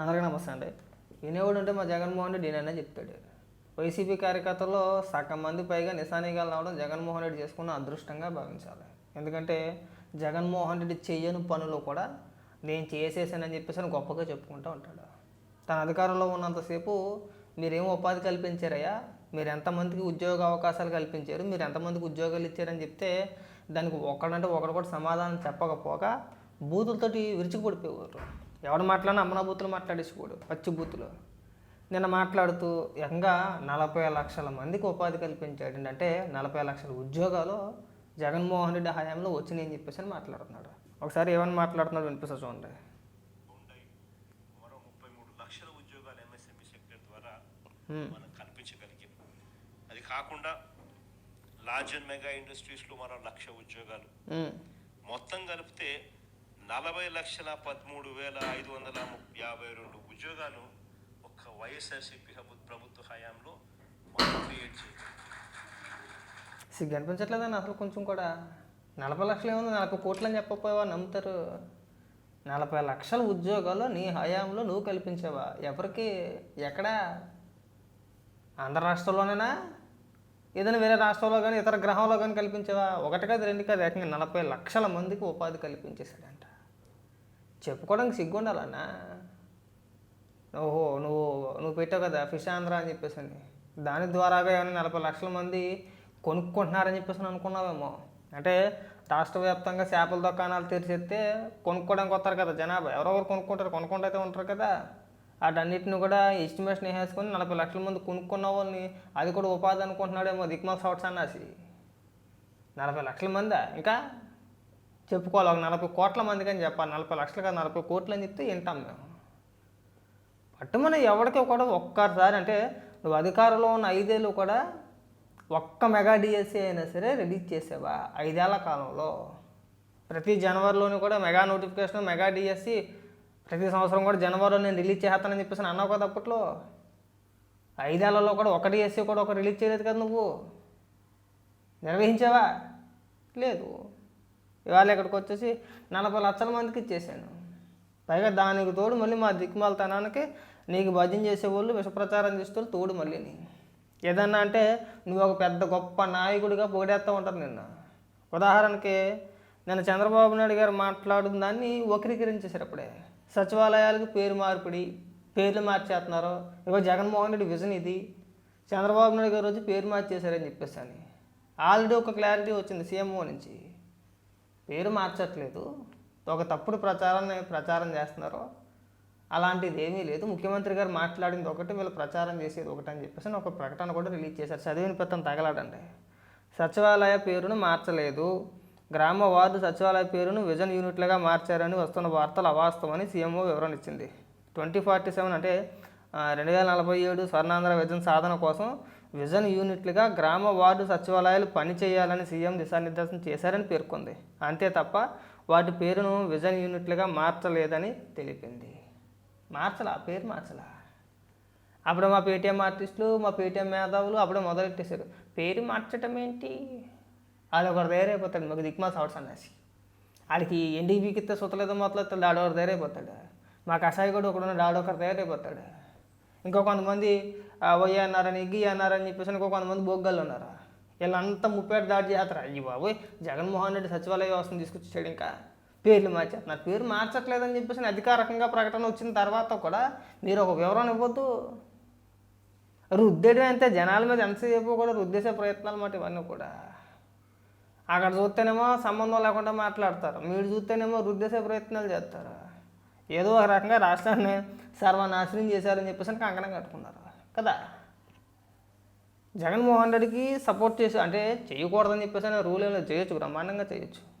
అందరికీ నమస్తే అండి వినేవాడు ఉంటే మా జగన్మోహన్ రెడ్డి నేననే చెప్తాడు. వైసీపీ కార్యకర్తల్లో సగం మంది పైగా నిశానీగా రావడం జగన్మోహన్ రెడ్డి చేసుకున్న అదృష్టంగా భావించాలి. ఎందుకంటే జగన్మోహన్ రెడ్డి చేయని పనులు కూడా నేను చేసేసానని చెప్పేసి అని గొప్పగా చెప్పుకుంటూ ఉంటాడు. తన అధికారంలో ఉన్నంతసేపు మీరేం ఉపాధి కల్పించారయ్యా? మీరు ఎంతమందికి ఉద్యోగ అవకాశాలు కల్పించారు? మీరు ఎంతమందికి ఉద్యోగాలు ఇచ్చారని చెప్తే దానికి ఒకడంటే ఒకడు కూడా సమాధానం చెప్పకపోగా బూతులతోటి విరుచుకుపడిపోయేవారు. ఎవడు మాట్లాడినా అమ్మన బూతులు మాట్లాడేసిపోడు పచ్చి బూతులు. నిన్న మాట్లాడుతూ ఏకంగా నలభై లక్షల మందికి ఉపాధి కల్పించాడు. అంటే నలభై లక్షల ఉద్యోగాలు జగన్మోహన్ రెడ్డి హయాంలో వచ్చినాయని చెప్పేసి అని మాట్లాడుతున్నాడు. ఒకసారి ఏమని మాట్లాడుతున్నాడు వినిపిస్తా చూడండి. ఉంటాయి మరో ముప్పై మూడు లక్షల ఉద్యోగాలు ఎంఎస్ఎంఈ సెక్టర్ ద్వారా హ్మ్. మనం కల్పించగలిగాం. అది కాకుండా లార్జ్ అండ్ మెగా ఇండస్ట్రీస్లో మరో లక్ష ఉద్యోగాలు. మొత్తం కలిపితే నలభై లక్షల పదమూడు వేల ఐదు వందల యాభై రెండు ఉద్యోగాలు ఒక్క వైఎస్ఆర్సీపీ ప్రభుత్వ హయాంలో మనం క్రియేట్ చేయాలి సిగ్గు అనిపించట్లేదని అసలు కొంచెం కూడా నలభై లక్షలు ఏముంది? నలభై కోట్లు అని చెప్పకపోయావా? నమ్ముతారు. నలభై లక్షల ఉద్యోగాలు నీ హయాంలో నువ్వు కల్పించావా? ఎవరికి? ఎక్కడా? ఆంధ్ర రాష్ట్రంలోనేనా? ఏదైనా వేరే రాష్ట్రంలో కానీ ఇతర గ్రహంలో కానీ కల్పించావా? ఒకటి కాదు రెండు కాదు ఏకంగా నలభై లక్షల మందికి ఉపాధి కల్పించేశాడంట. చెప్పుకోవడానికి సిగ్గు ఉండాలన్నా ఓహో నువ్వు నువ్వు పెట్టావు కదా ఫిష్ ఆంధ్ర అని చెప్పేసి అని దాని ద్వారాగా ఏమైనా నలభై లక్షల మంది కొనుక్కుంటున్నారని చెప్పేసి అనుకున్నావేమో. అంటే రాష్ట్ర వ్యాప్తంగా చేపల దుకాణాలు తెరిచేస్తే కొనుక్కోవడానికి వస్తారు కదా జనాభా. ఎవరెవరు కొనుక్కుంటారు? కొనుక్కుంటూ అయితే ఉంటారు కదా. వాటన్నిటిని కూడా ఎస్టిమేషన్ వేసుకొని నలభై లక్షల మంది కొనుక్కున్న వాళ్ళని అది కూడా ఉపాధి అనుకుంటున్నాడేమో దిక్మాల సౌట్స్ అన్నాసి. నలభై లక్షల మందా? ఇంకా చెప్పుకోవాలి ఒక నలభై కోట్ల మందికి అని చెప్పాలి. నలభై లక్షలు కాదు నలభై కోట్లు అని చెప్తే వింటాం మేము. పట్టుమని ఎవరికి కూడా ఒక్కసారి అంటే నువ్వు అధికారంలో ఉన్న ఐదేళ్ళు కూడా ఒక్క మెగా డిఎస్సీ అయినా సరే రిలీజ్ చేసేవా? ఐదేళ్ళ కాలంలో. ప్రతి జనవరిలోనూ కూడా మెగా నోటిఫికేషన్ మెగా డిఎస్సి ప్రతి సంవత్సరం కూడా జనవరిలో నేను రిలీజ్ చేస్తానని చెప్పేసి అన్నావు కదా అప్పట్లో. ఐదేళ్ళలో కూడా ఒక డిఎస్సి కూడా ఒక రిలీజ్ చేయలేదు కదా నువ్వు. నిర్వహించావా? లేదు. ఇవాళ ఇక్కడికి వచ్చేసి నలభై లక్షల మందికి ఇచ్చేసాను. పైగా దానికి తోడు మళ్ళీ మా దిక్కుమాలతనానికి నీకు భజన చేసేవాళ్ళు విషప్రచారం చేస్తూ తోడు మళ్ళీ ఏదన్నా అంటే నువ్వు ఒక పెద్ద గొప్ప నాయకుడిగా పొగిడేస్తూ ఉంటారు నిన్న. ఉదాహరణకి నిన్న చంద్రబాబు నాయుడు గారు మాట్లాడిన దాన్ని వక్రీకరించేశారు అప్పుడే. సచివాలయాలకు పేరు మార్పిడి పేర్లు మార్చేస్తున్నారు. ఇగో జగన్మోహన్ రెడ్డి విజన్ ఇది. చంద్రబాబు నాయుడు గారు రోజు పేరు మార్చేశారని చెప్పేసి అని. ఆల్రెడీ ఒక క్లారిటీ వచ్చింది సీఎంఓ నుంచి. పేరు మార్చట్లేదు. ఒక తప్పుడు ప్రచారాన్ని ప్రచారం చేస్తున్నారు అలాంటిది ఏమీ లేదు. ముఖ్యమంత్రి గారు మాట్లాడింది ఒకటి వీళ్ళు ప్రచారం చేసేది ఒకటి అని చెప్పేసి ఒక ప్రకటన కూడా రిలీజ్ చేశారు. చదివిన పెత్తం తగలాడండి. సచివాలయ పేరును మార్చలేదు. గ్రామ వార్డు సచివాలయ పేరును విజన్ యూనిట్లుగా మార్చారని వస్తున్న వార్తలు అవాస్తవమని సీఎంఓ వివరణ ఇచ్చింది. ట్వంటీ ఫార్టీ సెవెన్ అంటే రెండు వేల నలభై ఏడు స్వర్ణాంధ్ర విజన్ సాధన కోసం విజన్ యూనిట్లుగా గ్రామ వార్డు సచివాలయాలు పనిచేయాలని సీఎం దిశానిర్దేశం చేశారని పేర్కొంది. అంతే తప్ప వాటి పేరును విజన్ యూనిట్లుగా మార్చలేదని తెలిపింది. మార్చలా? పేరు మార్చలా? అప్పుడు మా పేటీఎం ఆర్టిస్టులు మా పేటీఎం మేధావులు అప్పుడే మొదలెట్టేశారు. పేరు మార్చటం ఏంటి? వాళ్ళు ఒకరు తయారైపోతాడు మాకు దిక్మా సౌట్స్ అనేసి వాడికి ఎన్డీబీకి ఇస్తే సుతలేదో మొదలెత్తాడు ఆడొకరు తయారైపోతాడు. మా కషాయి కూడా ఒకడున్నాడు ఆడొకరు తయారైపోతాడు. ఇంకో కొంతమంది ఆ, వయ్య అన్నారని ఇగ్గి అన్నారని చెప్పేసి ఇంకో కొంతమంది బొగ్గలు ఉన్నారు? వీళ్ళంతా ముప్పేట దాడి చేస్తారు? అయ్యి బాబోయ్ జగన్మోహన్ రెడ్డి సచివాలయ వ్యవస్థను తీసుకొచ్చాడు ఇంకా. పేర్లు మార్చేస్తున్నారు. పేరు మార్చట్లేదని చెప్పేసి అధికారికంగా ప్రకటన వచ్చిన తర్వాత కూడా మీరు ఒక వివరణ ఇవ్వద్దు. రుద్దేయడం అంతే జనాల మీద ఎంతసేపు కూడా రుద్దేసే ప్రయత్నాలు మాట ఇవన్నీ కూడా. అక్కడ చూస్తేనేమో సంబంధం లేకుండా మాట్లాడతారు. మీరు చూస్తేనేమో రుద్దేసే ప్రయత్నాలు చేస్తారు. ఏదో ఒక రకంగా రాష్ట్రాన్ని సర్వనాశనం చేశారని చెప్పేసి కంకణం కట్టుకున్నారు. కదా? జగన్మోహన్ రెడ్డికి సపోర్ట్ చేసి అంటే చేయకూడదని చెప్పేసి అనే రూల్ ఏమైనా చేయొచ్చు బ్రహ్మాండంగా చేయొచ్చు.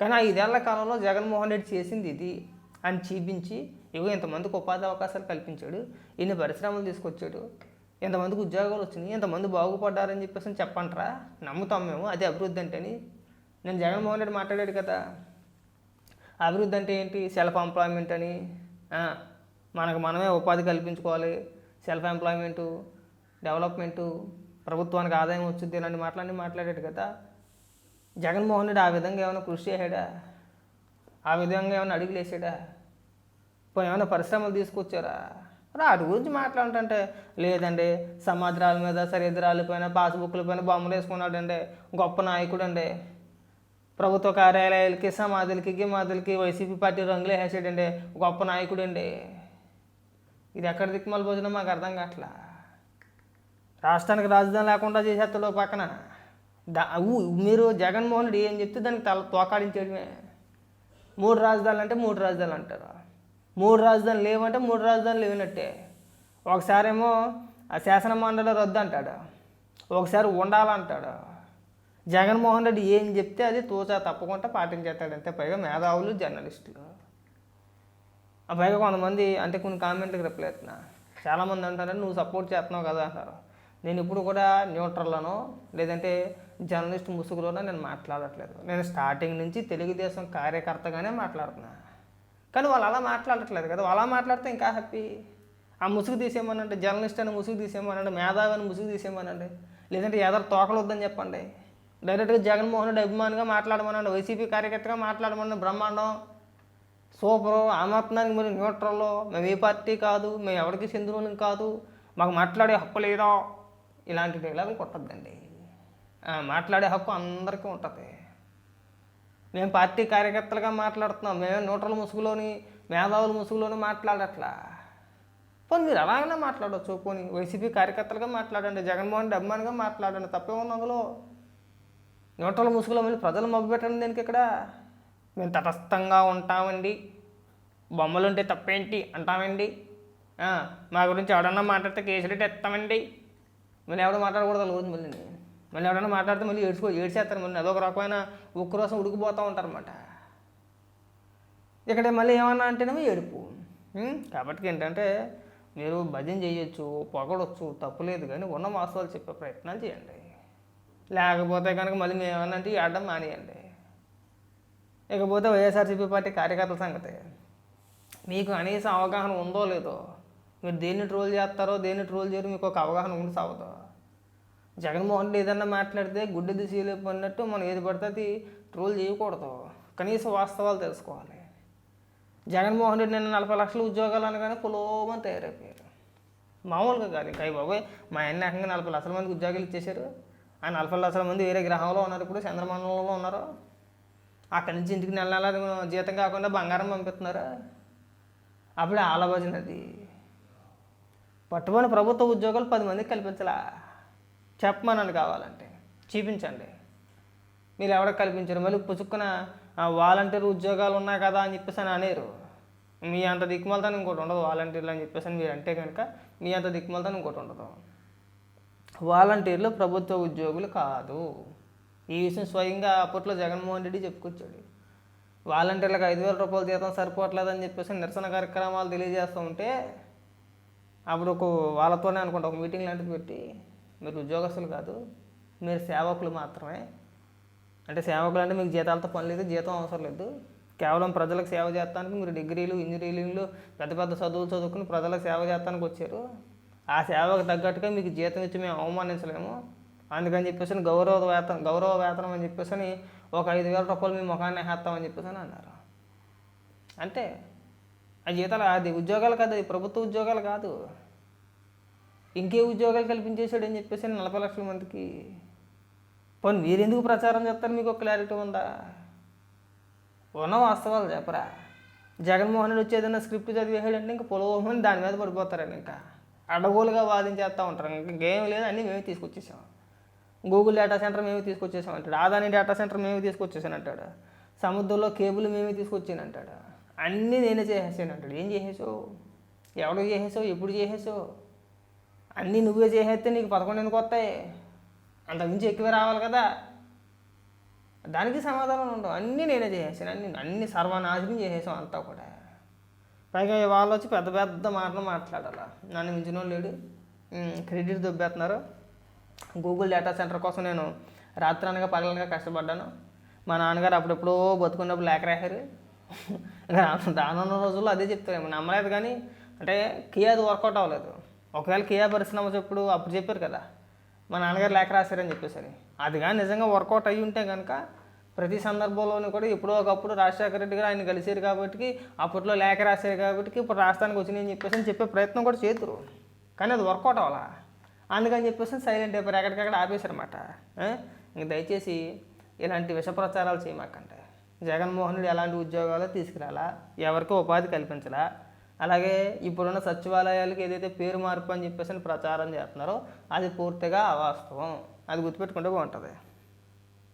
కానీ ఆ ఐదేళ్ళ కాలంలో జగన్మోహన్ రెడ్డి చేసింది ఇది అని చూపించి ఇగో ఇంతమందికి ఉపాధి అవకాశాలు కల్పించాడు ఇన్ని పరిశ్రమలు తీసుకొచ్చాడు ఇంతమందికి ఉద్యోగాలు వచ్చినాయి ఇంతమంది బాగుపడ్డారని చెప్పేసి అని చెప్పంటారా? నమ్ముతాం మేము. అది అభివృద్ధి అంటేని. నేను జగన్మోహన్ రెడ్డి మాట్లాడాడు కదా. అభివృద్ధి అంటే ఏంటి? సెల్ఫ్ ఎంప్లాయ్మెంట్ అని మనకు మనమే ఉపాధి కల్పించుకోవాలి. సెల్ఫ్ ఎంప్లాయ్మెంటు డెవలప్మెంటు ప్రభుత్వానికి ఆదాయం వచ్చింది ఇలాంటి మాటలన్నీ మాట్లాడాడు కదా. జగన్మోహన్ రెడ్డి ఆ విధంగా ఏమైనా కృషి చేశాడా? ఆ విధంగా ఏమైనా అడుగులు వేసాడా ఏమైనా పరిశ్రమలు తీసుకొచ్చారా? వాటి గురించి మాట్లాడుతుంటే లేదండి. సముద్రాల మీద సరిద్రాల పైన పాస్బుక్ల పైన బొమ్మలు వేసుకున్నాడండి. గొప్ప నాయకుడు అండి ప్రభుత్వ కార్యాలయాలకి సమాధులకి గిమాధులకి వైసీపీ పార్టీ రంగులు వేసాడండి గొప్ప నాయకుడు అండి ఇది ఎక్కడ దిక్కుమాల భోజనం? మాకు అర్థం కావట్లా. రాష్ట్రానికి రాజధాని లేకుండా చేసేస్తాడు పక్కన. దా మీరు జగన్మోహన్ రెడ్డి ఏం చెప్తే దానికి తల తోకాడించేయడమే. మూడు రాజధానులు అంటే మూడు రాజధానులు అంటారు. మూడు రాజధానులు లేవంటే మూడు రాజధానులు లేనట్టే. ఒకసారేమో ఆ శాసన మండలి రద్దు అంటాడు. ఒకసారి ఉండాలంటాడు జగన్మోహన్ రెడ్డి ఏం చెప్తే అది తోచా తప్పకుండా పాటించేస్తాడు అంతే పైగా మేధావులు జర్నలిస్టులు. పైగా కొంతమంది అంటే కొన్ని కామెంట్లకు రిప్లై అవుతున్నా చాలామంది అంటారు నువ్వు సపోర్ట్ చేస్తున్నావు కదా అంటారు. నేను ఇప్పుడు కూడా న్యూట్రల్లోనో లేదంటే జర్నలిస్ట్ ముసుగులోనో నేను మాట్లాడట్లేదు. నేను స్టార్టింగ్ నుంచి తెలుగుదేశం కార్యకర్తగానే మాట్లాడుతున్నా. కానీ వాళ్ళు అలా మాట్లాడట్లేదు కదా. అలా మాట్లాడితే ఇంకా హ్యాపీ. ఆ ముసుగు తీసేయమనండి జర్నలిస్ట్ అని ముసుగు తీసేయమనండి మేధావి అని ముసుగు తీసేయమనండి లేదంటే ఎదరు తోకలు వద్దని చెప్పండి. డైరెక్ట్గా జగన్మోహన్ రెడ్డి అభిమానిగా మాట్లాడమనండి వైసీపీ కార్యకర్తగా మాట్లాడమని బ్రహ్మాండం. సూపరు ఆ మాత్రానికి మీరు న్యూట్రల్లో మేము ఏ పార్టీ కాదు మేము ఎవరికి చెందిన కాదు మాకు మాట్లాడే హక్కు లేదా? ఇలాంటి డైలాగులు కొట్టద్దండి. మాట్లాడే హక్కు అందరికీ ఉంటుంది. మేము పార్టీ కార్యకర్తలుగా మాట్లాడుతున్నాం మేము న్యూట్రల్ ముసుగులోని మేధావుల ముసుగులోని మాట్లాడట్లా. పోనీ మీరు అలాగనే మాట్లాడవచ్చు పోనీ వైసీపీ కార్యకర్తలుగా మాట్లాడండి జగన్మోహన్ రెడ్డి అభిమానిగా మాట్లాడండి తప్పే ఉంది అందులో. న్యూట్రల్ ముసుగులో మళ్ళీ ప్రజలు మబ్బు పెట్టండి దీనికి ఇక్కడ? మేము తటస్థంగా ఉంటామండి. బొమ్మలు ఉంటే తప్పేంటి అంటామండి? మా గురించి ఎవడన్నా మాట్లాడితే కేసులు ఎత్తామండి. మళ్ళీ ఎవడో మాట్లాడకూడదు రోజు మళ్ళీ. మళ్ళీ ఎవడన్నా మాట్లాడితే మళ్ళీ ఏడ్చుకో ఏడ్చేస్తారు మళ్ళీ. అదొక రకమైన ఉక్రోసం ఉడికిపోతూ ఉంటారన్నమాట. ఇక్కడ మళ్ళీ ఏమన్నా అంటేనేమో ఏడుపు. కాబట్టి ఏంటంటే మీరు భజన చేయొచ్చు పొగడొచ్చు తప్పులేదు కానీ ఉన్న వాస్తవాలు చెప్పే ప్రయత్నాలు చేయండి. లేకపోతే కనుక మళ్ళీ మేము ఏమన్నా అంటే ఆడడం మానేయండి. ఇకపోతే వైఎస్ఆర్సీపీ పార్టీ కార్యకర్తల సంగతి. మీకు కనీసం అవగాహన ఉందో లేదో మీరు దేన్ని ట్రోల్ చేస్తారో దేన్ని ట్రోల్ చేయరు మీకు ఒక అవగాహన ఉండి సాగుతో. జగన్మోహన్ రెడ్డి ఏదన్నా మాట్లాడితే గుడ్డి దిశలో పడినట్టు మనం ఏది పడితే అది ట్రోల్ చేయకూడదు. కనీసం వాస్తవాలు తెలుసుకోవాలి. జగన్మోహన్ రెడ్డి నిన్న నలభై లక్షల ఉద్యోగాలు అనగానే కులోమని తయారైపోయారు. మామూలుగా కాదు. ఇంకా బాబోయ్ మా ఆయన ఏకంగా నలభై లక్షల మందికి ఉద్యోగాలు ఇచ్చేశారు. ఆ నలభై లక్షల మంది వేరే గ్రహంలో ఉన్నారు ఇప్పుడు చంద్రమండలంలో ఉన్నారు? అక్కడి నుంచి ఇంటికి నెల నెల జీతం కాకుండా బంగారం పంపిస్తున్నారు? అప్పుడే ఆలభజన అది. ప్రభుత్వ ఉద్యోగాలు పది మందికి కల్పించలా? చెప్పమనని కావాలంటే. చూపించండి. మీరు ఎవరికి కల్పించారు? మళ్ళీ పుచ్చుకున్న వాలంటీర్ ఉద్యోగాలు ఉన్నాయి కదా అని చెప్పేసి అని అనేరు. మీ అంత దిక్కుమలతాను ఇంకోటి ఉండదు. వాలంటీర్లు అని చెప్పేసి మీరు అంటే కనుక మీ అంత దిక్కుమలతాను ఇంకోటి ఉండదు. వాలంటీర్లు ప్రభుత్వ ఉద్యోగులు కాదు. ఈ విషయం స్వయంగా అప్పట్లో జగన్మోహన్ రెడ్డి చెప్పుకొచ్చాడు. వాలంటీర్లకు ఐదు వేల రూపాయల జీతం సరిపోవట్లేదని చెప్పేసి నిరసన కార్యక్రమాలు తెలియజేస్తూ ఉంటే అప్పుడు ఒక వాళ్ళతోనే అనుకుంటా ఒక మీటింగ్ లాంటిది పెట్టి మీరు ఉద్యోగస్తులు కాదు మీరు సేవకులు మాత్రమే. అంటే సేవకులు అంటే మీకు జీతాలతో పని లేదు జీతం అవసరం లేదు. కేవలం ప్రజలకు సేవ చేస్తానికి మీరు డిగ్రీలు ఇంజనీరింగ్లు పెద్ద పెద్ద చదువులు చదువుకుని ప్రజలకు సేవ చేస్తానికి వచ్చారు. ఆ సేవకు తగ్గట్టుగా మీకు జీతం ఇచ్చి మేము అవమానించలేము. అందుకని చెప్పేసి గౌరవ వేతనం గౌరవ వేతనం అని చెప్పేసి అని ఒక ఐదు వేల రూపాయలు మీ ముఖాన్ని వేస్తామని చెప్పేసి అని అన్నారు. అంతే ఆ జీతాలు అది ఉద్యోగాలు కాదు అది ప్రభుత్వ ఉద్యోగాలు కాదు. ఇంకే ఉద్యోగాలు కల్పించేశాడని చెప్పేసి నలభై లక్షల మందికి. పోనీ మీరెందుకు ప్రచారం చేస్తారు? మీకు ఒక క్లారిటీ ఉందా? ఉన్న వాస్తవాలు చెప్పరా? జగన్మోహన్ రెడ్డి వచ్చి ఏదైనా స్క్రిప్ట్ చదివేసాడంటే ఇంకా పొలవమని దాని మీద పడిపోతారండి ఇంకా. అడగోలుగా వాదించేస్తూ ఉంటారు. ఇంకా గేమ్ లేదు అన్నీ మేమే తీసుకొచ్చేసాం. గూగుల్ డేటా సెంటర్ మేమే తీసుకొచ్చేసాం అంటాడు ఆదాని డేటా సెంటర్ మేమే తీసుకొచ్చేసాను అంటాడు సముద్రంలో కేబుల్ మేమే తీసుకొచ్చాను అంటాడు అన్నీ నేనే చేసేసాను అంటాడు ఏం చేసేసావు? ఎవడు చేసేసావు? ఎప్పుడు చేసేసావు? అన్నీ నువ్వే చేసేస్తే నీకు పదకొండు ఎందుకు వస్తాయి? అంతకుమించి ఎక్కువ రావాలి కదా. దానికి సమాధానం ఉండవు. అన్నీ నేనే చేసేసాను. అన్ని అన్ని సర్వనాశనం చేసేసాం అంతా కూడా. పైగా వాళ్ళు వచ్చి పెద్ద పెద్ద మాటలు మాట్లాడాలి. నన్ను మించిన వాళ్ళు లేడు క్రెడిట్ దొబ్బేస్తున్నారు. గూగుల్ డేటా సెంటర్ కోసం నేను రాత్రనగా పగలనగా కష్టపడ్డాను. మా నాన్నగారు అప్పుడెప్పుడో బతుకున్నప్పుడు లేక రాశారు. రానున్న రోజుల్లో అదే చెప్తారు నమ్మలేదు కానీ అంటే కియా అది వర్కౌట్ అవ్వలేదు. ఒకవేళ కియా పరిశ్రమ చెప్పుడు అప్పుడు చెప్పారు కదా మా నాన్నగారు లేఖ రాశారని చెప్పేసరి అది కానీ నిజంగా వర్కౌట్ అయ్యి ఉంటే కనుక ప్రతి సందర్భంలోనూ కూడా ఎప్పుడో ఒకప్పుడు రాజశేఖర రెడ్డి గారు ఆయన కలిసారు కాబట్టి అప్పట్లో లేఖ రాశారు కాబట్టి ఇప్పుడు రాష్ట్రానికి వచ్చినాయని చెప్పేసి అని చెప్పే ప్రయత్నం కూడా చేతురు. కానీ అది వర్కౌట్ అవ్వాలా? అందుకని చెప్పేసి సైలెంట్ అయిపోయారు ఎక్కడికక్కడ ఆపేశారన్నమాట. ఇంక దయచేసి ఇలాంటి విష ప్రచారాలు చేయమాకండి. జగన్మోహన్ రెడ్డి ఎలాంటి ఉద్యోగాలు తీసుకురాలా? ఎవరికి ఉపాధి కల్పించలా? అలాగే ఇప్పుడున్న సచివాలయాలకు ఏదైతే పేరు మార్పు అని చెప్పేసి అని ప్రచారం చేస్తున్నారో అది పూర్తిగా అవాస్తవం. అది గుర్తుపెట్టుకుంటే బాగుంటుంది.